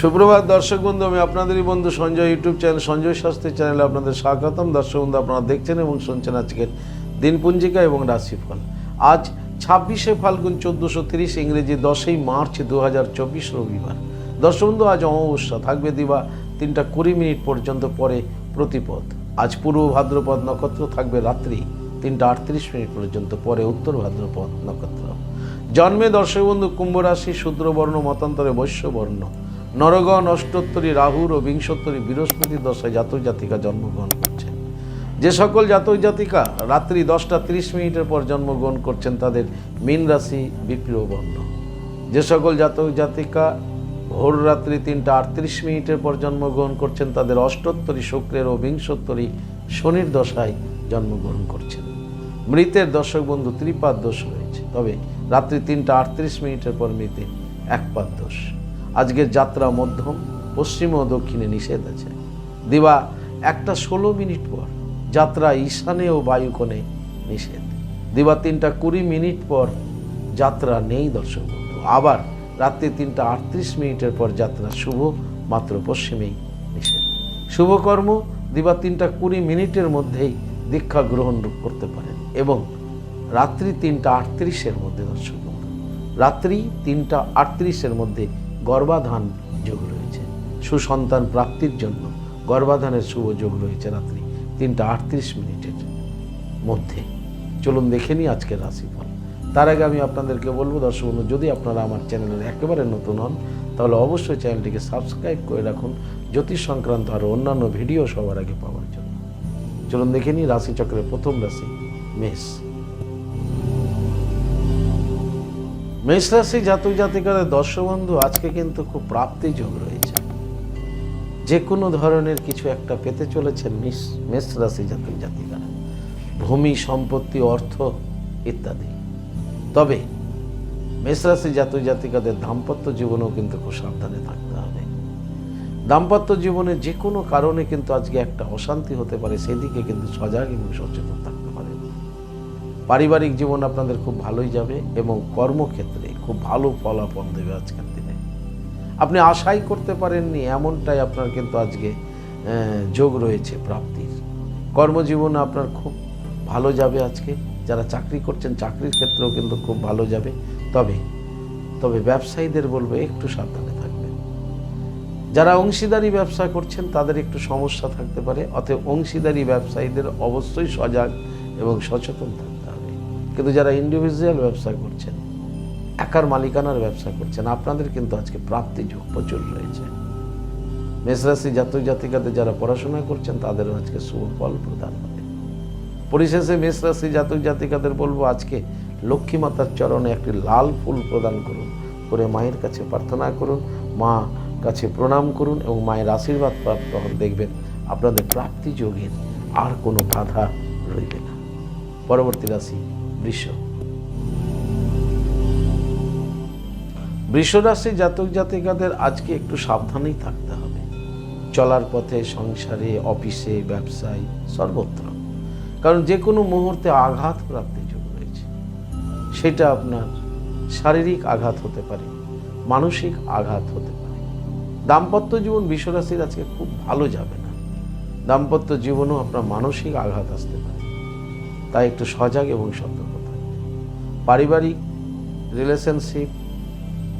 সুপ্রভাত দর্শক বন্ধু, আমি আপনাদেরই বন্ধু সঞ্জয় ইউটিউব চ্যানেল, সঞ্জয় শাস্ত্রী চ্যানেলে আপনাদের স্বাগতম। দর্শক বন্ধু, আপনারা দেখছেন এবং শুনছেন আজকের দিনপঞ্জিকা এবং রাশিফল। আজ ছাব্বিশে ফাল্গুন চোদ্দোশো তিরিশ, ইংরেজি দশই মার্চ দু হাজার চব্বিশ রবিবার। দর্শক বন্ধু, আজ অমাবস্যা থাকবে দিবা, তিনটা কুড়ি মিনিট পর্যন্ত পরে প্রতিপদ। আজ পূর্ব ভাদ্রপদ নক্ষত্র থাকবে রাত্রি, তিনটা আটত্রিশ মিনিট পর্যন্ত পরে উত্তর ভাদ্রপদ নক্ষত্র। জন্মে দর্শক বন্ধু, কুম্ভ রাশি শূদ্রবর্ণ মতান্তরে বৈশ্যবর্ণ নরগণ, অষ্টোত্তরী রাহুর ও বিংশোত্তরী বৃহস্পতি দশায় জাতক জাতিকা জন্মগ্রহণ করছেন। যে সকল জাতক জাতিকা রাত্রি দশটা তিরিশ মিনিটের পর জন্মগ্রহণ করছেন, তাদের মীন রাশি বিপ্লব বর্ণ যে সকল জাতক জাতিকা ভোর রাত্রি তিনটা আটত্রিশ মিনিটের পর জন্মগ্রহণ করছেন, তাদের অষ্টোত্তরী শুক্রের ও বিংশোত্তরী শনির দশায় জন্মগ্রহণ করছেন। মৃতের দর্শক বন্ধু ত্রিপাদ দোষ রয়েছে, তবে রাত্রি তিনটা আটত্রিশ মিনিটের পর মৃতে একপাদ দোষ। আজকের যাত্রা মধ্যম, পশ্চিম ও দক্ষিণে নিষেধ আছে। দিবা, একটা ষোলো মিনিট পর যাত্রা ঈশানে ও বায়ুকোণে নিষেধ। দিবা, তিনটা কুড়ি মিনিট পর যাত্রা নেই দর্শক বন্ধু। আবার রাত্রি তিনটা আটত্রিশ মিনিটের পর যাত্রা শুভ, মাত্র পশ্চিমেই নিষেধ। শুভকর্ম দিবা তিনটা কুড়ি মিনিটের মধ্যেই দীক্ষা গ্রহণ করতে পারেন এবং রাত্রি তিনটা আটত্রিশের মধ্যে দর্শক বন্ধু। রাত্রি তিনটা আটত্রিশের মধ্যে গর্ভাধান যোগ রয়েছে। সুসন্তান প্রাপ্তির জন্য গর্ভাধানের শুভ যোগ রয়েছে রাত্রি তিনটা আটত্রিশ মিনিটের মধ্যে। চলুন দেখে নিই আজকের রাশিফল। তার আগে আমি আপনাদেরকে বলব, দর্শক বন্ধু, যদি আপনারা আমার চ্যানেলের একেবারে নতুন হন, তাহলে অবশ্যই চ্যানেলটিকে সাবস্ক্রাইব করে রাখুন। জ্যোতিষ সংক্রান্ত আরও অন্যান্য ভিডিও সবার আগে পাওয়ার জন্য। চলুন দেখে নিই রাশিচক্রের প্রথম রাশি, মেষ। মেষ রাশি জাতক জাতিকাদের দর্শক বন্ধু আজকে কিন্তু খুব প্রাপ্তি যোগ রয়েছে। যে কোনো ধরনের কিছু একটা পেতে চলেছেন মেষ মেষ রাশি জাতক। জাতিকারা ভূমি, সম্পত্তি, অর্থ ইত্যাদি। তবে মেষ রাশি জাতক জাতিকাদের দাম্পত্য জীবনেও কিন্তু খুব সাবধানে থাকতে হবে। দাম্পত্য জীবনে যে কোনো কারণে কিন্তু আজকে একটা অশান্তি হতে পারে, সেদিকে কিন্তু সজাগ এবং সচেতন থাকতে পারিবারিক জীবন আপনাদের খুব ভালোই যাবে এবং কর্মক্ষেত্রে খুব ভালো ফলাফল দেবে আজকের দিনে। আপনি আশাই করতে পারেননি, এমনটাই আপনার কিন্তু আজকে যোগ রয়েছে প্রাপ্তির। কর্মজীবন আপনার খুব ভালো যাবে আজকে। যারা চাকরি করছেন, চাকরির ক্ষেত্রেও কিন্তু খুব ভালো যাবে। তবে তবে ব্যবসায়ীদের বলব, একটু সাবধানে থাকবেন। যারা অংশীদারি ব্যবসা করছেন, তাদের একটু সমস্যা থাকতে পারে। অতএব অংশীদারি ব্যবসায়ীদের অবশ্যই সজাগ এবং সচেতন থাকতে হবে কিন্তু যারা ইন্ডিভিজুয়াল ব্যবসা করছেন, একার মালিকানার ব্যবসা করছেন, আপনাদের কিন্তু আজকে প্রাপ্তি যোগ প্রচুর রয়েছে। মেষরাশি জাতক জাতিকাদের যারা পড়াশোনা করছেন, তাদেরও আজকে শুভ ফল প্রদান হবে। পরিশেষে মেষরাশি জাতক জাতিকাদের বলব, আজকে লক্ষ্মী মাতার চরণে একটি লাল ফুল প্রদান করুন, করে মায়ের কাছে প্রার্থনা করুন, মা কাছে প্রণাম করুন এবং মায়ের আশীর্বাদ প্রাপ্ত হন। দেখবেন আপনাদের প্রাপ্তি যোগের আর কোনো বাধা রইবে না। পরবর্তী রাশি বৃষ। বৃষ রাশি জাতক জাতিকাদের আজকে একটু সাবধানেই থাকতে হবে। চলার পথে, সংসারে, অফিসে, ব্যবসায়, সর্বত্র। কারণ যে কোনো মুহূর্তে আঘাত প্রাপ্তি যোগ রয়েছে। সেটা আপনার শারীরিক আঘাত হতে পারে, মানসিক আঘাত হতে পারে। দাম্পত্য জীবন বিশ্বরাশির আজকে খুব ভালো যাবে না। দাম্পত্য জীবনেও আপনার মানসিক আঘাত আসতে পারে। তাই একটু সজাগ এবং সতর্ক থাকবে পারিবারিক রিলেশনশিপ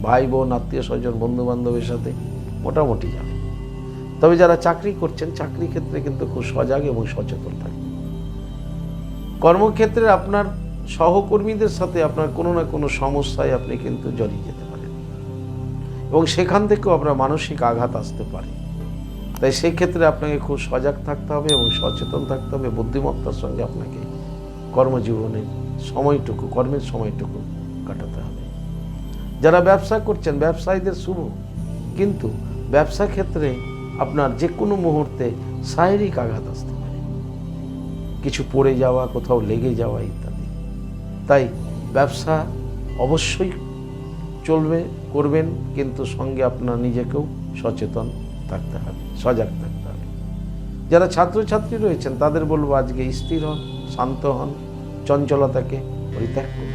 ভাই বোন আত্মীয় স্বজন বন্ধু বান্ধবের সাথে মোটামুটি যাবে। তবে যারা চাকরি করছেন, চাকরি ক্ষেত্রে কিন্তু খুব সজাগ এবং সচেতন থাকবে কর্মক্ষেত্রে আপনার সহকর্মীদের সাথে আপনার কোনো না কোনো সমস্যায় আপনি কিন্তু জড়িয়ে যেতে পারেন। এবং সেখান থেকেও আপনার মানসিক আঘাত আসতে পারে। তাই সেক্ষেত্রে আপনাকে খুব সজাগ থাকতে হবে এবং সচেতন থাকতে হবে, বুদ্ধিমত্তার সঙ্গে আপনাকে কর্মজীবনের সময়টুকু, কর্মের সময়টুকু কাটাতে হবে। যারা ব্যবসা করছেন, ব্যবসায়ীদের শুভ, কিন্তু ব্যবসা ক্ষেত্রে আপনার যে কোনো মুহূর্তে শারীরিক আঘাত আসতে পারে। কিছু পড়ে যাওয়া, কোথাও লেগে যাওয়া ইত্যাদি। তাই ব্যবসা অবশ্যই চলবে, করবেন, কিন্তু সঙ্গে আপনার নিজেকেও সচেতন থাকতে হবে, সজাগ থাকতে হবে। যারা ছাত্রছাত্রী রয়েছেন, তাদের বলব আজকে স্থির হন। শান্ত হন, চঞ্চলতাকে পরিত্যাগ করুন।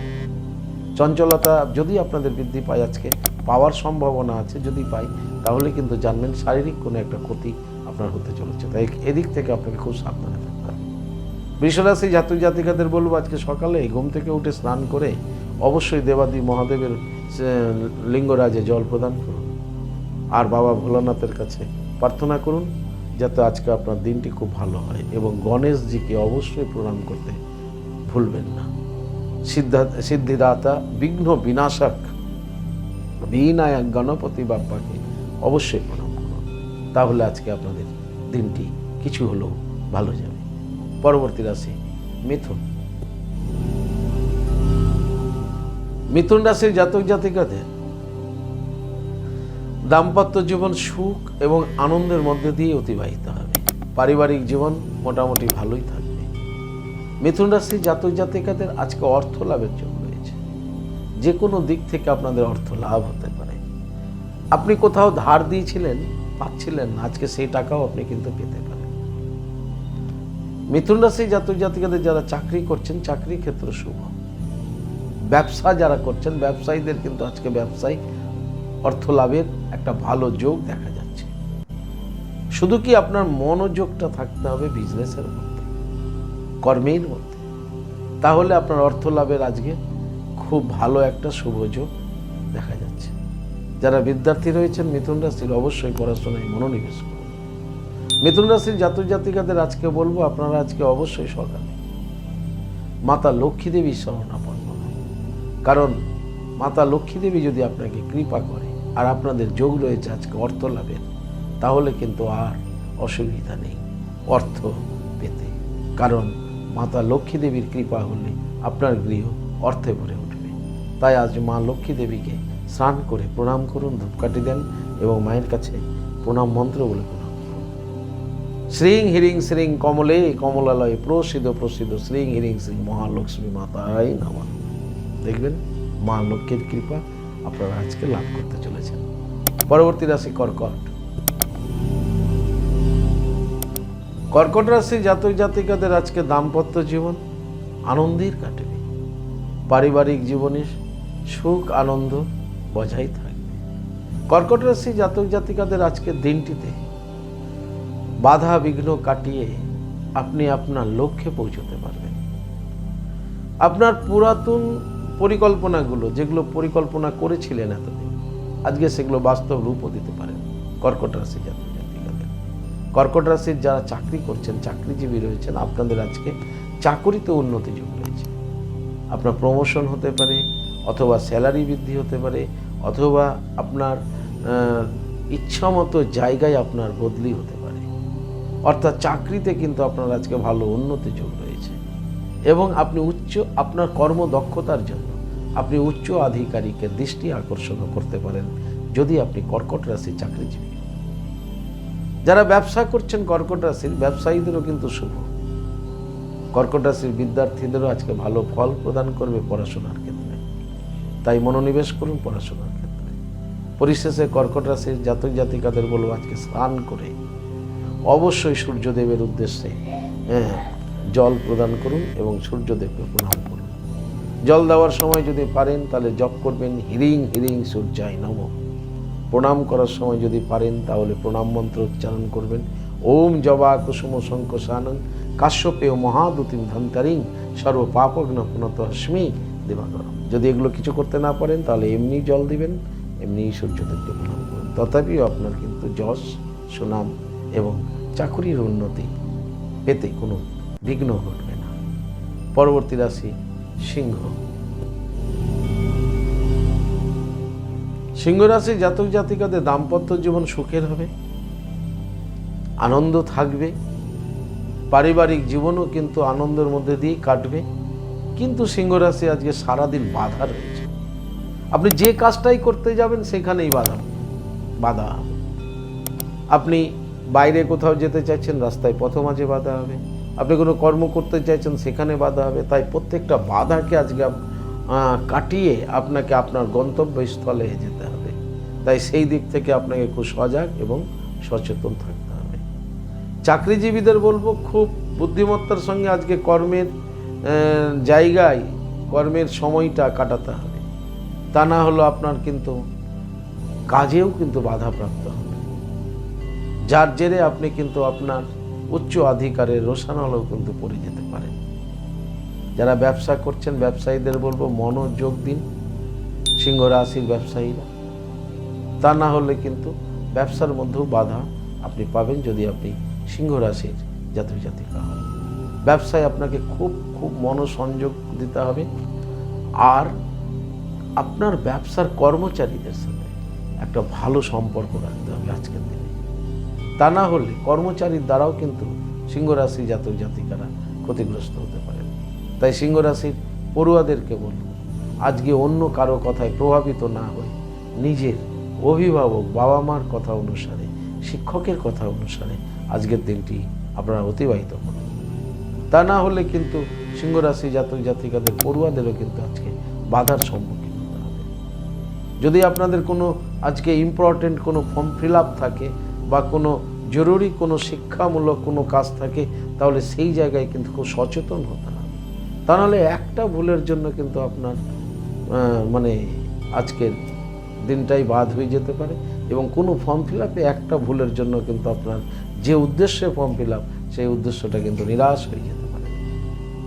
চঞ্চলতা যদি আপনাদের বৃদ্ধি পায় আজকে, পাওয়ার সম্ভাবনা আছে যদি পাই, তাহলে কিন্তু জানবেন শারীরিক কোনো একটা ক্ষতি আপনার হতে চলেছে। তাই এদিক থেকে আপনাকে খুব সাবধানে থাকতে হবে। বৃষরাশি জাতক জাতিকাদের বলব, আজকে সকালে ঘুম থেকে উঠে স্নান করে অবশ্যই দেবাদি মহাদেবের লিঙ্গরাজে জল প্রদান করুন। আর বাবা ভোলানাথের কাছে প্রার্থনা করুন যাতে আজকে আপনার দিনটি খুব ভালো হয় এবং গণেশজিকে অবশ্যই প্রণাম করতে ভুলবেন না। সিদ্ধা সিদ্ধিদাতা বিঘ্ন বিনাশক বিনায়ক গণপতি বাপ্পাকে অবশ্যই প্রণাম করুন। তাহলে আজকে আপনাদের দিনটি কিছু হলেও ভালো যাবে। পরবর্তী রাশি মিথুন। মিথুন রাশির জাতক জাতিকাদের দাম্পত্য জীবন সুখ এবং আনন্দের মধ্যে দিয়ে অতিবাহিত হবে। পারিবারিক জীবন মোটামুটি ভালোই থাকবে। মিথুন রাশির জাতক জাতিকাদের আজকে অর্থ লাভের জন্য রয়েছে। যে কোনো দিক থেকে আপনাদের অর্থ লাভ হতে পারে। আপনি কোথাও ধার দিয়েছিলেন, পাচ্ছিলেন না, আজকে সেই টাকাও আপনি কিন্তু পেতে পারেন। মিথুন রাশি জাতক জাতিকাদের যারা চাকরি করছেন চাকরি ক্ষেত্র শুভ। ব্যবসা যারা করছেন, ব্যবসায়ীদের কিন্তু আজকে ব্যবসায় অর্থ লাভের একটা ভালো যোগ দেখা যাচ্ছে। শুধু কি আপনার মনোযোগটা থাকতে হবে বিজনেসের মধ্যে, কর্মের মধ্যে? তাহলে আপনার অর্থ লাভের আজকে খুব ভালো একটা শুভ যোগ দেখা যাচ্ছে। যারা বিদ্যার্থী রয়েছেন, মিথুন রাশির অবশ্যই পড়াশোনায় মনোনিবেশ করুন। মিথুন রাশির জাতক জাতিকাদের আজকে বলব, আপনারা আজকে অবশ্যই সকালে মাতা লক্ষ্মী দেবীর শরণাপন্ন। কারণ মাতা লক্ষ্মী দেবী যদি আপনাকে কৃপা করে আর আপনাদের যোগ রয়েছে আজকে অর্থ লাভের, তাহলে কিন্তু আর অসুবিধা নেই অর্থ পেতে। কারণ মাতা লক্ষ্মী দেবীর কৃপা হলে আপনার গৃহ অর্থে ভরে উঠবে। তাই আজ মা লক্ষ্মী দেবীকে স্নান করে প্রণাম করুন, ধূপকাঠি দেন এবং মায়ের কাছে প্রণাম মন্ত্র বলে প্রণাম করুন। শ্রীং হিরিং শ্রীং কমলে কমলালয়ে প্রসিদ্ধ প্রসিদ্ধ শ্রীং হিরিং শ্রী মহালক্ষ্মী মাতাই নামা। দেখবেন মা লক্ষ্মীর কৃপা আপনারা আজকে লাভ করতে চলেছেন। পরবর্তী রাশি কর্কট। কর্কট রাশি জাতক জাতিকাদের আজকে দাম্পত্য জীবন আনন্দের কাটবে। পারিবারিক জীবনে সুখ, আনন্দ বজায় থাকবে। কর্কট রাশি জাতক জাতিকাদের আজকের দিনটিতে বাধা বিঘ্ন কাটিয়ে আপনি আপনার লক্ষ্যে পৌঁছতে পারবেন। আপনার পুরাতন পরিকল্পনাগুলো, যেগুলো পরিকল্পনা করেছিলেন এতদিন, আজকে সেগুলো বাস্তব রূপও দিতে পারেন কর্কট রাশি জাতক জাতিকাদের। কর্কট রাশির যারা চাকরি করছেন, চাকরিজীবী রয়েছেন, আপনাদের আজকে চাকরিতে উন্নতি যোগ রয়েছে আপনার প্রমোশন হতে পারে, অথবা স্যালারি বৃদ্ধি হতে পারে, অথবা আপনার ইচ্ছা মতো জায়গায় আপনার বদলি হতে পারে। অর্থাৎ চাকরিতে কিন্তু আপনার আজকে ভালো উন্নতি যোগ এবং আপনি উচ্চ আপনার কর্মদক্ষতার জন্য আপনি উচ্চ আধিকারিকের দৃষ্টি আকর্ষণ করতে পারেন যদি আপনি কর্কট রাশি চাকরিজীবী। যারা ব্যবসা করছেন কর্কট রাশির ব্যবসায়ীদেরও কিন্তু শুভ। কর্কট রাশির বিদ্যার্থীদেরও আজকে ভালো ফল প্রদান করবে পড়াশোনার ক্ষেত্রে। তাই মনোনিবেশ করুন পড়াশোনার ক্ষেত্রে। পরিশেষে কর্কট রাশির জাতক জাতিকাদের বলব আজকে স্নান করে অবশ্যই সূর্যদেবের উদ্দেশ্যে হ্যাঁ, জল প্রদান করুন এবং সূর্যদেবকে প্রণাম করুন। জল দেওয়ার সময় যদি পারেন, তাহলে জপ করবেন, হিরিং হিরিং সূর্যায় নম। প্রণাম করার সময় যদি পারেন, তাহলে প্রণাম মন্ত্র উচ্চারণ করবেন। ওম জবা কুসুম শঙ্ক শঙ্কসানং কাশ্যপেয় মহাদুতিম ধন্তারিং সর্ব পাপগ্ন পুনত হস্মি দিবাকরম। যদি এগুলো কিছু করতে না পারেন, তাহলে এমনি জল দিবেন, এমনি সূর্যদেবকে প্রণাম করুন। তথাপিও আপনার কিন্তু যশ, সুনাম এবং চাকুরির উন্নতি পেতে কোনো বিঘ্ন ঘটবে না। পরবর্তী রাশি সিংহ। সিংহ রাশি জাতক জাতিকাদের দাম্পত্য জীবন সুখের হবে। আনন্দ থাকবে। পারিবারিক জীবনও কিন্তু আনন্দের মধ্যে দিয়ে কাটবে। কিন্তু সিংহ রাশি আজকে সারাদিন বাধা রয়েছে। আপনি যে কাজটাই করতে যাবেন সেখানেই বাধা। বাধা। আপনি বাইরে কোথাও যেতে চাইছেন, রাস্তায় পথ মাঝে বাধা হবে। আপনি কোনো কর্ম করতে চাইছেন, সেখানে বাধা হবে। তাই প্রত্যেকটা বাধাকে আজকে কাটিয়ে আপনাকে আপনার গন্তব্যস্থলে যেতে হবে। তাই সেই দিক থেকে আপনাকে খুব সজাগ এবং সচেতন থাকতে হবে। চাকরিজীবীদের বলব, খুব বুদ্ধিমত্তার সঙ্গে আজকে কর্মের জায়গায় কর্মের সময়টা কাটাতে হবে। তা না হলো আপনার কিন্তু কাজেও কিন্তু বাধাপ্রাপ্ত হবে। যার জেরে আপনি কিন্তু আপনার উচ্চ অধিকারের রোশানলেও কিন্তু পড়ে যেতে পারেন যারা ব্যবসা করছেন, ব্যবসায়ীদের বলব মনোযোগ দিন। সিংহ রাশির ব্যবসায়ীরা। তা না হলে কিন্তু ব্যবসার মধ্যেও বাধা আপনি পাবেন যদি আপনি সিংহ রাশির জাতক জাতিকা হন। ব্যবসায় আপনাকে খুব খুব মনোসংযোগ দিতে হবে। আর আপনার ব্যবসার কর্মচারীদের সাথে একটা ভালো সম্পর্ক রাখতে হবে আজকের দিনে। তা না হলে কর্মচারীর দ্বারাও কিন্তু সিংহ রাশি জাতক জাতিকারা ক্ষতিগ্রস্ত হতে পারেন তাই সিংহ রাশির পড়ুয়াদেরকে বলব আজকে অন্য কারও কথায় প্রভাবিত না হয়ে নিজের অভিভাবক বাবা মার কথা অনুসারে, শিক্ষকের কথা অনুসারে আজকের দিনটি আপনারা অতিবাহিত করুন। তা না হলে কিন্তু সিংহ রাশি জাতক জাতিকাদের পড়ুয়াদেরও কিন্তু আজকে বাধার সম্মুখীন হতে হবে। যদি আপনাদের কোনো আজকে ইম্পর্টেন্ট কোনো ফর্ম ফিল আপ থাকে বা কোনো জরুরি কোনো শিক্ষামূলক কোনো কাজ থাকে, তাহলে সেই জায়গায় কিন্তু খুব সচেতন হতে হবে। তা নাহলে একটা ভুলের জন্য কিন্তু আপনার মানে আজকের দিনটাই বাদ হয়ে যেতে পারে এবং কোনো ফর্ম ফিল একটা ভুলের জন্য কিন্তু আপনার যে উদ্দেশ্যে ফর্ম ফিল আপ সেই উদ্দেশ্যটা কিন্তু নিরাশ হয়ে যেতে পারে।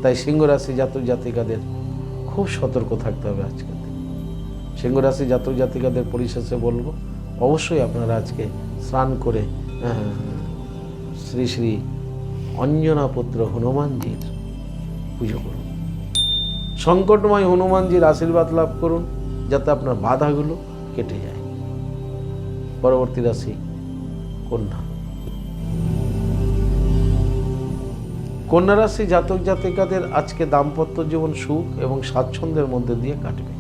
তাই সিংহ রাশি জাতক জাতিকাদের খুব সতর্ক থাকতে হবে আজকের দিন। সিংহ রাশি জাতক জাতিকাদের পরিশেষে বলব অবশ্যই আপনারা আজকে স্নান করে শ্রী শ্রী অঞ্জনা পুত্র হনুমানজির পুজো করুন। সংকটময় হনুমানজির আশীর্বাদ লাভ করুন, যাতে আপনার বাধাগুলো কেটে যায়। পরবর্তী রাশি কন্যা। কন্যা রাশি জাতক জাতিকাদের আজকে দাম্পত্য জীবন সুখ এবং স্বাচ্ছন্দ্যের মধ্যে দিয়ে কাটবে।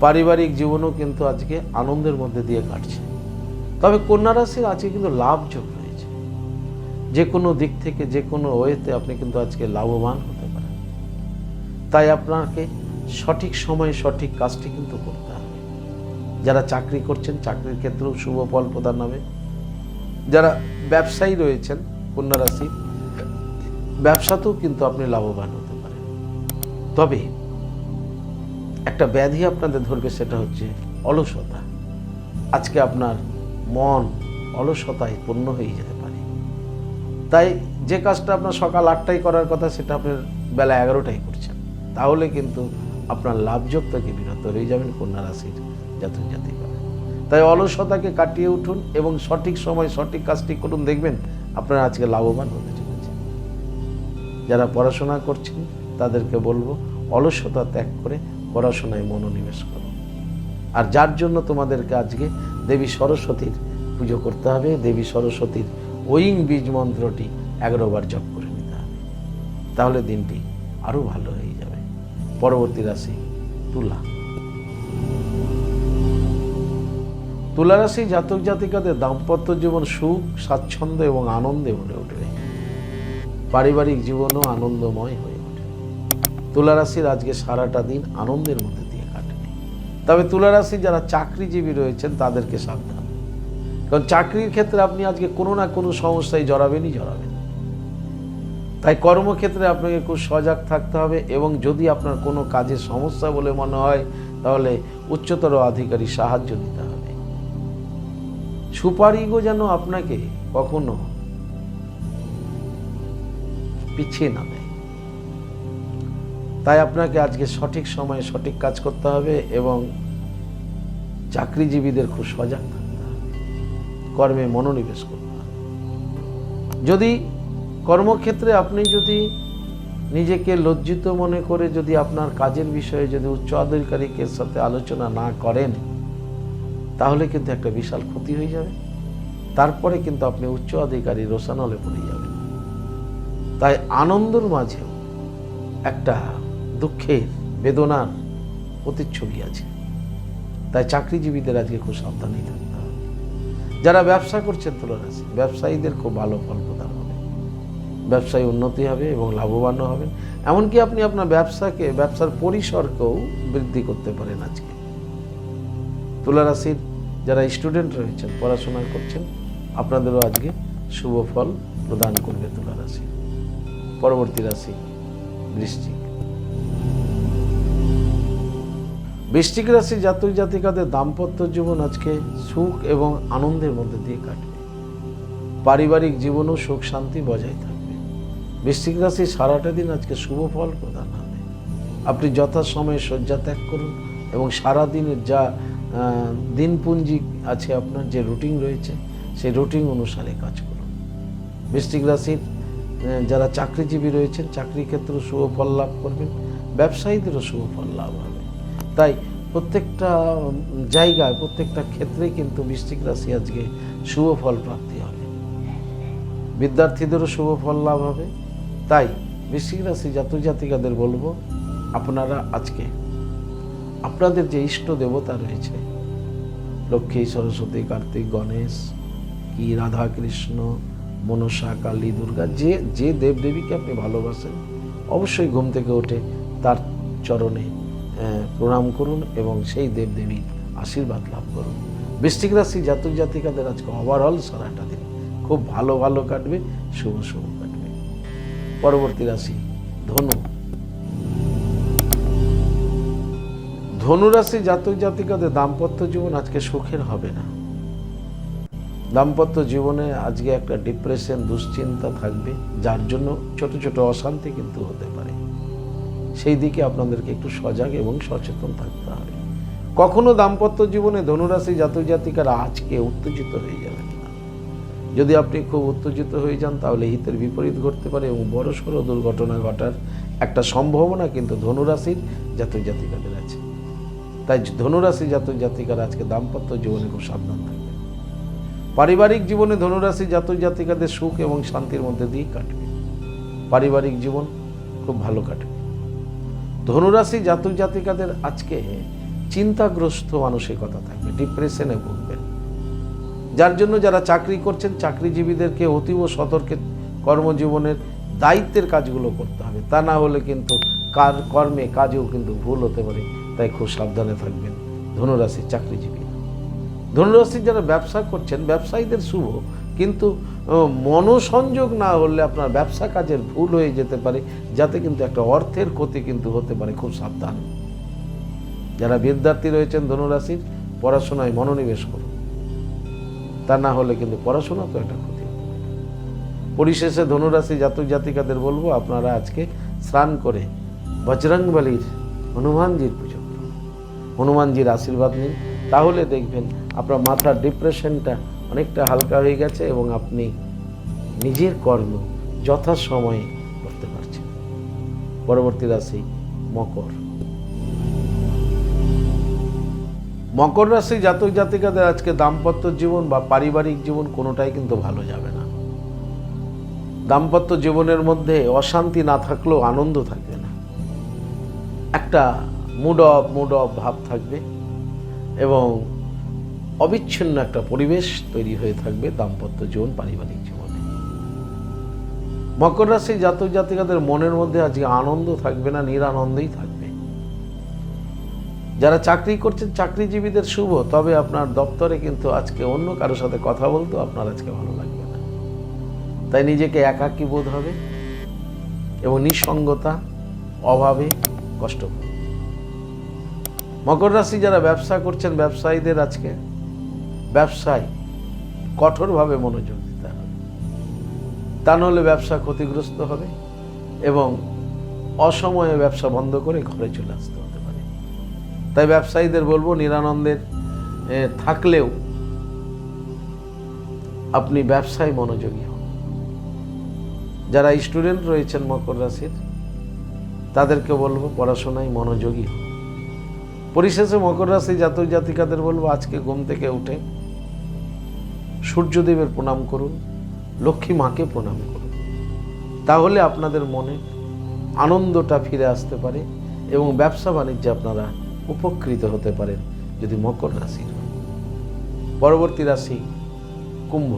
পারিবারিক জীবনও কিন্তু আজকে আনন্দের মধ্যে দিয়ে কাটছে। তবে কন্যা রাশির আজকে কিন্তু লাভযোগ রয়েছে। যে কোনো দিক থেকে যে কোনো ওয়েতে আপনি কিন্তু আজকে লাভবান হতে পারেন। তাই আপনাকে সঠিক সময়ে সঠিক কাজটি কিন্তু করতে হবে। যারা চাকরি করছেন, চাকরির ক্ষেত্রেও শুভ ফল প্রদান হবে। যারা ব্যবসায়ী রয়েছেন, কন্যা রাশি ব্যবসাতেও কিন্তু আপনি লাভবান হতে পারেন। তবে একটা ব্যাধি আপনাদের ধরবে, সেটা হচ্ছে অলসতা। আজকে আপনার মন অলসতায় পূর্ণ হয়ে যেতে পারে। তাই যে কাজটা আপনার সকাল আটটায় করার কথা, সেটা আপনার বেলা এগারোটায় করছেন। তাহলে কিন্তু আপনার লাভযোগ থেকে বিরত হয়ে যাবেন কন্যা রাশির জাতক জাতিকা। তাই অলসতাকে কাটিয়ে উঠুন এবং সঠিক সময় সঠিক কাজটি করুন। দেখবেন আপনারা আজকে লাভবান হতে চলেছে যারা পড়াশোনা করছেন, তাদেরকে বলব, অলসতা ত্যাগ করে পড়াশোনায় মনোনিবেশ করো। আর যার জন্য তোমাদেরকে আজকে দেবী সরস্বতীর পুজো করতে হবে, দেবী সরস্বতীর ওয়িং বীজ মন্ত্রটি এগারোবার জপ করে নিতে হবে। তাহলে দিনটি আরও ভালো হয়ে যাবে। পরবর্তী রাশি তুলা। তুলা রাশি জাতক জাতিকাদের দাম্পত্য জীবন সুখ, স্বাচ্ছন্দ্য এবং আনন্দে ভরে উঠবে। পারিবারিক জীবনও আনন্দময় হয়ে ওঠে তুলা রাশির আজকে সারাটা দিন আনন্দের মধ্যে দিয়ে কাটবে তবে তুলা রাশি যারা চাকরিজীবী রয়েছেন, তাদেরকে সাবধান। কারণ চাকরির ক্ষেত্রে আপনি আজকে কোনো না কোনো সমস্যায় জড়াবেনই জড়াবেন। তাই কর্মক্ষেত্রে আপনাকে খুব সজাগ থাকতে হবে এবং যদি আপনার কোনো কাজের সমস্যা বলে মনে হয়, তাহলে উচ্চতর আধিকারী সাহায্য নিতে হবে। সুপার ইগো যেন আপনাকে কখনো পিছিয়ে না দেয়। তাই আপনাকে আজকে সঠিক সময়ে সঠিক কাজ করতে হবে এবং চাকরিজীবীদের খুব সজাগ থাকতে হবে। কর্মে মনোনিবেশ করতে হবে। যদি কর্মক্ষেত্রে আপনি যদি নিজেকে লজ্জিত মনে করে যদি আপনার কাজের বিষয়ে যদি উচ্চ আধিকারিকের সাথে আলোচনা না করেন, তাহলে কিন্তু একটা বিশাল ক্ষতি হয়ে যাবে। তারপরে কিন্তু আপনি উচ্চ আধিকারী রোশানলে পড়ে যাবেন। তাই আনন্দর মাঝেও একটা দুঃখের বেদনার প্রতিচ্ছবি আছে। তাই চাকরিজীবীদের আজকে খুব সাবধানেই থাকতে হবে। যারা ব্যবসা করছেন তুলনাশী ব্যবসায়ীদের খুব ভালো ফল প্রদান হবে। ব্যবসায় উন্নতি হবে এবং লাভবানও হবেন এমনকি আপনি আপনার ব্যবসাকে, ব্যবসার পরিসরকেও বৃদ্ধি করতে পারেন আজকে। তুলা রাশির যারা স্টুডেন্ট রয়েছেন, পড়াশোনা করছেন, আপনাদেরও আজকে শুভ ফল প্রদান করবে তুলা রাশি পরবর্তী রাশি বৃশ্চিক। বৃষ্টিক রাশি জাতক জাতিকাদের দাম্পত্য জীবন আজকে সুখ এবং আনন্দের মধ্যে দিয়ে কাটবে। পারিবারিক জীবনও সুখ শান্তি বজায় থাকবে। বৃশ্চিক রাশি সারাটা দিন আজকে শুভ ফল প্রদান হবে। আপনি যথাসময়ে শয্যা ত্যাগ করুন এবং সারা দিনের যা দিনপুঞ্জি আছে আপনার যে রুটিন রয়েছে, সেই রুটিন অনুসারে কাজ করুন। বৃশ্চিক রাশির যারা চাকরিজীবী রয়েছেন চাকরি ক্ষেত্রে শুভ ফল লাভ করবেন, ব্যবসায়ীদেরও শুভ ফল লাভ হবে। তাই প্রত্যেকটা জায়গায়, প্রত্যেকটা ক্ষেত্রেই কিন্তু বৃশ্চিক রাশি আজকে শুভ ফল প্রাপ্তি হবে। বিদ্যার্থীদেরও শুভ ফল লাভ হবে। তাই বৃশ্চিক রাশি জাতক জাতিকাদের বলব, আপনারা আজকে আপনাদের যে ইষ্ট দেবতা রয়েছে, লক্ষ্মী, সরস্বতী, কার্তিক, গণেশ, কি, রাধা কৃষ্ণ, মনসা, কালী, দুর্গা, যে যে দেবদেবীকে আপনি ভালোবাসেন, অবশ্যই ঘুম থেকে ওঠে তার চরণে প্রণাম করুন এবং সেই দেবদেবীর আশীর্বাদ লাভ করুন। বৃষ্টিক রাশি জাতক জাতিকাদের আজকে ওভারঅল সারাটা দিন খুব ভালো ভালো কাটবে, শুভ শুভ কাটবে। পরবর্তী রাশি ধনু। ধনুরাশি জাতক জাতিকাদের দাম্পত্য জীবন আজকে সুখের হবে না। দাম্পত্য জীবনে আজকে একটা ডিপ্রেশন দুশ্চিন্তা থাকবে, যার জন্য ছোট ছোট অশান্তি কিন্তু হতে সেই দিকে আপনাদেরকে একটু সজাগ এবং সচেতন থাকতে হবে। কখনো দাম্পত্য জীবনে ধনুরাশি জাতক জাতিকারা আজকে উত্তেজিত হয়ে যাবেন না। যদি আপনি খুব উত্তেজিত হয়ে যান, তাহলে হিতের বিপরীত ঘটতে পারে এবং বড়সড় দুর্ঘটনা ঘটার একটা সম্ভাবনা কিন্তু ধনুরাশির জাতক জাতিকাদের আছে। তাই ধনুরাশি জাতক জাতিকারা আজকে দাম্পত্য জীবনে খুব সাবধান থাকবে পারিবারিক জীবনে ধনুরাশি জাতক জাতিকাদের সুখ এবং শান্তির মধ্যে দিয়ে কাটবে। পারিবারিক জীবন খুব ভালো কাটবে। ধনুরাশি জাতক জাতিকাদের আজকে চিন্তাগ্রস্ত মানসিকতা থাকবে ডিপ্রেশনে ভুগবেন। যার জন্য যারা চাকরি করছেন, চাকরিজীবীদেরকে অতীব সতর্কে কর্মজীবনের দায়িত্বের কাজগুলো করতে হবে। তা না হলে কিন্তু কার কর্মে কাজেও কিন্তু ভুল হতে পারে, তাই খুব সাবধানে থাকবেন ধনুরাশির চাকরিজীবী ধনুরাশির যারা ব্যবসা করছেন, ব্যবসায়ীদের শুভ। কিন্তু মনোসংযোগ না হলে আপনার ব্যবসা কাজের ভুল হয়ে যেতে পারে, যাতে কিন্তু একটা অর্থের ক্ষতি কিন্তু হতে পারে খুব সাবধান। যারা বিদ্যার্থী রয়েছেন ধনুরাশির, পড়াশোনায় মনোনিবেশ করুন। তা না হলে কিন্তু পড়াশোনা তো একটা ক্ষতি। পরিশেষে ধনুরাশি জাতক জাতিকাদের বলব, আপনারা আজকে স্নান করে বজরংবলির হনুমানজির পুজো করুন। হনুমানজির আশীর্বাদ নিন। তাহলে দেখবেন আপনার মাথার ডিপ্রেশনটা অনেকটা হালকা হয়ে গেছে এবং আপনি নিজের কর্ম যথাসময়ে করতে পারছেন। পরবর্তী রাশি মকর। মকর রাশি জাতক জাতিকাদের আজকে দাম্পত্য জীবন বা পারিবারিক জীবন কোনোটাই কিন্তু ভালো যাবে না। দাম্পত্য জীবনের মধ্যে অশান্তি না থাকলেও আনন্দ থাকবে না। একটা মুড অফ মুড অফ ভাব থাকবে এবং অবিচ্ছিন্ন একটা পরিবেশ তৈরি হয়ে থাকবে দাম্পত্য জীবন, পারিবারিক জীবনে। মকর রাশি জাতক জাতিকাদের মনের মধ্যে আজকে আনন্দ থাকবে না, নিরানন্দেই থাকবে। যারা চাকরি করছেন, চাকরিজীবীদের শুভ, তবে আপনার দপ্তরে কিন্তু আজকে অন্য কারোর সাথে কথা বলতেও আপনার আজকে ভালো লাগবে না। তাই নিজেকে একাকী বোধ হবে এবং নিঃসঙ্গতা, অভাবে কষ্ট মকর রাশি যারা ব্যবসা করছেন, ব্যবসায়ীদের আজকে ব্যবসায় কঠোরভাবে মনোযোগ দিতে হবে। তা নাহলে ব্যবসা ক্ষতিগ্রস্ত হবে এবং অসময়ে ব্যবসা বন্ধ করে ঘরে চলে আসতে হতে পারে। তাই ব্যবসায়ীদের বলব, নিরানন্দের থাকলেও আপনি ব্যবসায় মনোযোগী হন। যারা স্টুডেন্ট রয়েছেন মকর রাশির, তাদেরকে বলব, পড়াশোনায় মনোযোগী হন। পরিশেষে মকর রাশি জাতক জাতিকাদের বলব, আজকে ঘুম থেকে উঠে সূর্যদেবের প্রণাম করুন, লক্ষ্মী মাকে প্রণাম করুন তাহলে আপনাদের মনে আনন্দটা ফিরে আসতে পারে এবং ব্যবসা বাণিজ্যে আপনারা উপকৃত হতে পারেন যদি মকর রাশি। পরবর্তী রাশি কুম্ভ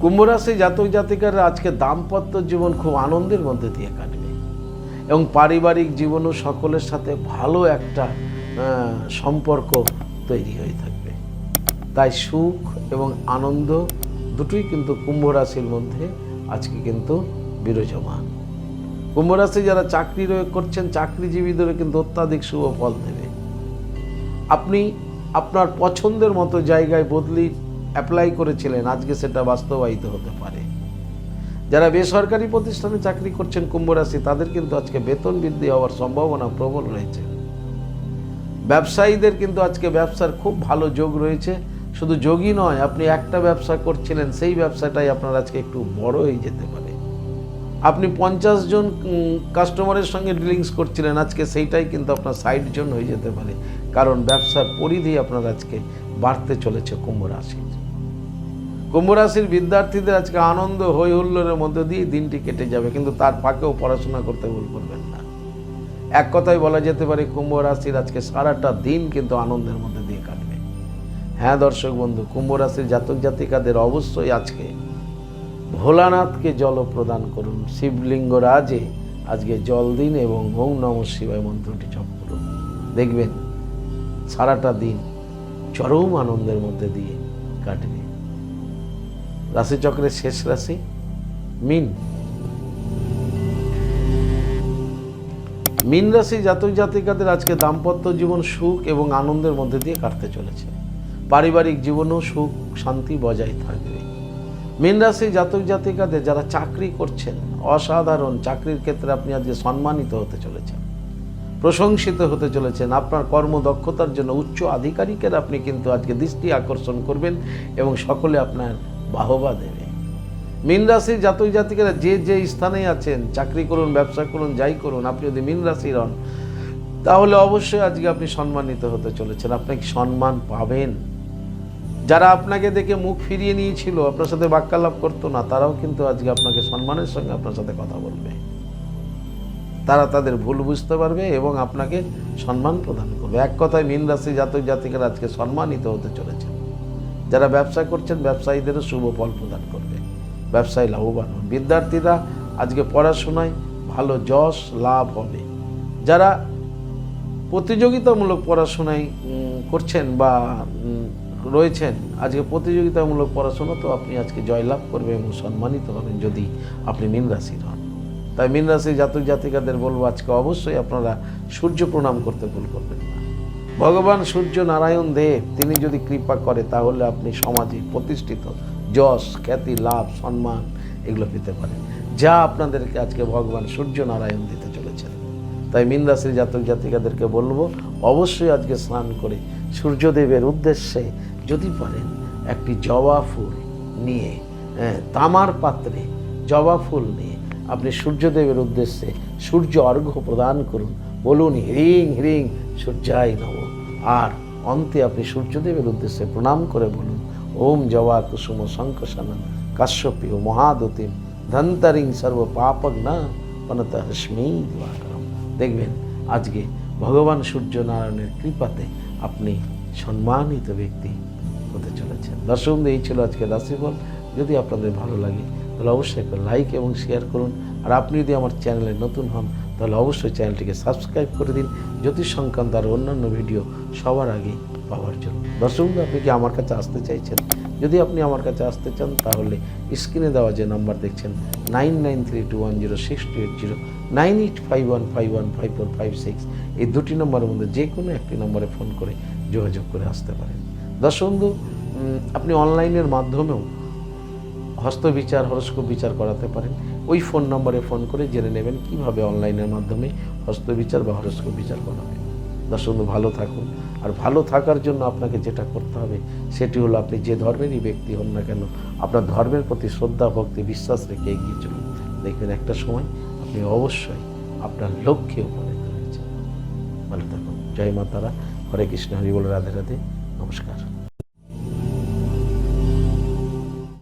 কুম্ভ রাশি জাতক জাতিকারা আজকে দাম্পত্য জীবন খুব আনন্দের মধ্যে দিয়ে কাটবে এবং পারিবারিক জীবনও সকলের সাথে ভালো একটা সম্পর্ক তৈরি হয়ে থাকবে। তাই সুখ এবং আনন্দ দুটোই কিন্তু কুম্ভ রাশির মধ্যে আজকে কিন্তু বিরাজমান। কুম্ভ রাশি যারা চাকরি করছেন, চাকরিজীবীদেরও কিন্তু অত্যাধিক শুভ ফল দেবে। আপনি আপনার পছন্দের মতো জায়গায় বদলি অ্যাপ্লাই করেছিলেন, আজকে সেটা বাস্তবায়িত হতে পারে। যারা বেসরকারি প্রতিষ্ঠানে চাকরি করছেন কুম্ভ রাশি, তাদের কিন্তু আজকে বেতন বৃদ্ধি হওয়ার সম্ভাবনা প্রবল রয়েছে। ব্যবসায়ীদের কিন্তু আজকে ব্যবসার খুব ভালো যোগ রয়েছে। শুধু যোগই নয়, আপনি একটা ব্যবসা করছিলেন, সেই ব্যবসাটাই আপনার আজকে একটু বড় হয়ে যেতে পারে। আপনি পঞ্চাশ জন কাস্টমারের সঙ্গে ডিলিংস করছিলেন, আজকে সেইটাই কিন্তু আপনার ষাট জন হয়ে যেতে পারে। কারণ ব্যবসার পরিধি আপনার আজকে বাড়তে চলেছে কুম্ভ রাশির। কুম্ভ রাশির বিদ্যার্থীদের আজকে আনন্দ হৈ হুল্লোড়ের মধ্যে দিয়ে দিনটি কেটে যাবে, কিন্তু তার ফাঁকেও পড়াশোনা করতে ভুল করবেন। এক কথায় বলা যেতে পারে কুম্ভ রাশির আজকে সারাটা দিন কিন্তু আনন্দের মধ্যে দিয়ে কাটবে। হ্যাঁ দর্শক বন্ধু, কুম্ভ রাশির জাতক জাতিকাদের অবশ্যই আজকে ভোলানাথকে জল প্রদান করুন। শিবলিঙ্গ রাজে আজকে জল দিন এবং ওম নম শিবায় মন্ত্রটি জপ করুন। দেখবেন সারাটা দিন চরম আনন্দের মধ্যে দিয়ে কাটবে। রাশিচক্রের শেষ রাশি মিন। মিন রাশি জাতক জাতিকাদের আজকে দাম্পত্য জীবন সুখ এবং আনন্দের মধ্যে দিয়ে কাটতে চলেছে। পারিবারিক জীবনেও সুখ, শান্তি বজায় থাকবে। মীন রাশি জাতক জাতিকাদের যারা চাকরি করছেন, অসাধারণ চাকরির ক্ষেত্রে আপনি আজকে সম্মানিত হতে চলেছেন। প্রশংসিত হতে চলেছেন। আপনার কর্মদক্ষতার জন্য উচ্চ আধিকারিকের আপনি কিন্তু আজকে দৃষ্টি আকর্ষণ করবেন এবং সকলে আপনার বাহবা দেবে। মীন রাশির জাতক জাতিকেরা যে যে স্থানে আছেন, চাকরি করুন, ব্যবসা করুন, যাই করুন, আপনি যদি মীন রাশির হন, তাহলে অবশ্যই আজকে আপনি সম্মানিত হতে চলেছেন। আপনাকে সম্মান পাবেন? যারা আপনাকে দেখে মুখ ফিরিয়ে নিয়েছিল, আপনার সাথে বাক্যালাপ করতো না, তারাও কিন্তু আজকে আপনাকে সম্মানের সঙ্গে আপনার সাথে কথা বলবে। তারা তাদের ভুল বুঝতে পারবে এবং আপনাকে সম্মান প্রদান করবে। এক কথায় মীন রাশি জাতক জাতিকারা আজকে সম্মানিত হতে চলেছেন। যারা ব্যবসা করছেন, ব্যবসায়ীদেরও শুভ ফল প্রদান করবে। ব্যবসায় লাভবান হন। বিদ্যার্থীরা আজকে পড়াশোনায় ভালো যশ লাভ হবে। যারা প্রতিযোগিতামূলক পড়াশোনায় করছেন বা রয়েছেন, আজকে প্রতিযোগিতামূলক পড়াশোনা তো আপনি আজকে জয়লাভ করবেন এবং সম্মানিত হবেন যদি আপনি মীন রাশির হন। তাই মীন রাশির জাতক জাতিকাদের বলব, আজকে অবশ্যই আপনারা সূর্য প্রণাম করতে ভুল করবেন না। ভগবান সূর্য নারায়ণ দেব, তিনি যদি কৃপা করে, তাহলে আপনি সমাজে প্রতিষ্ঠিত যশ খ্যাতি লাভ সম্মান এগুলো পেতে পারেন। যা আপনাদেরকে আজকে ভগবান সূর্য নারায়ণ দিতে চলেছেন। তাই মীন জাতক জাতিকাদেরকে বলব অবশ্যই আজকে স্নান করে সূর্যদেবের উদ্দেশ্যে যদি পারেন একটি জবা ফুল নিয়ে হ্যাঁ, তামার পাত্রে জবা ফুল নিয়ে আপনি সূর্যদেবের উদ্দেশ্যে সূর্য অর্ঘ্য প্রদান করুন। বলুন হ্রিং হ্রিং সূর্যায় নব আর অন্তে আপনি সূর্যদেবের উদ্দেশ্যে প্রণাম করে বলুন ওম জবা কুসুম শঙ্কসানন কাশ্যপীয় মহাদতিম ধন্তরিং সর্ব পাপক না পনত হস্মি দেখবেন, আজকে ভগবান সূর্যনারায়ণের কৃপাতে আপনি সম্মানিত ব্যক্তি হতে চলেছেন। দর্শক, এই ছিল আজকে রাশিফল। যদি আপনাদের ভালো লাগে, তাহলে অবশ্যই একটা লাইক এবং শেয়ার করুন। আর আপনি যদি আমার চ্যানেলে নতুন হন তাহলে অবশ্যই চ্যানেলটিকে সাবস্ক্রাইব করে দিন। জ্যোতিষ সংক্রান্ত আর অন্যান্য ভিডিও সবার আগে পাওয়ার জন্য। দর্শক আপনি কি আমার কাছে আসতে চাইছেন? যদি আপনি আমার কাছে আসতে চান তাহলে স্ক্রিনে দেওয়া যে নাম্বার দেখছেন nine nine three two one zero six two eight zero nine eight five one five one five four five six এই দুটি নম্বরের মধ্যে যে কোনো একটি নম্বরে ফোন করে যোগাযোগ করে আসতে পারেন। দর্শক বন্ধু, আপনি অনলাইনের মাধ্যমেও হস্তবিচার হরস্কোপ বিচার করাতে পারেন। ওই ফোন নম্বরে ফোন করে জেনে নেবেন কীভাবে অনলাইনের মাধ্যমে হস্তবিচার বা হরস্কোপ বিচার করাবে দর্শক ভালো থাকুন। আর ভালো থাকার জন্য আপনাকে যেটা করতে হবে, সেটি হলো আপনি যে ধর্মেরই ব্যক্তি হন না কেন, আপনার ধর্মের প্রতি শ্রদ্ধা, ভক্তি, বিশ্বাস রেখে এগিয়ে চলুন। দেখবেন একটা সময় আপনি অবশ্যই আপনার লক্ষ্যে উপনীত হয়েছেন ভালো থাকুন। জয় মাতারা। হরে কৃষ্ণ। হরি বলে। রাধে রাধে। নমস্কার।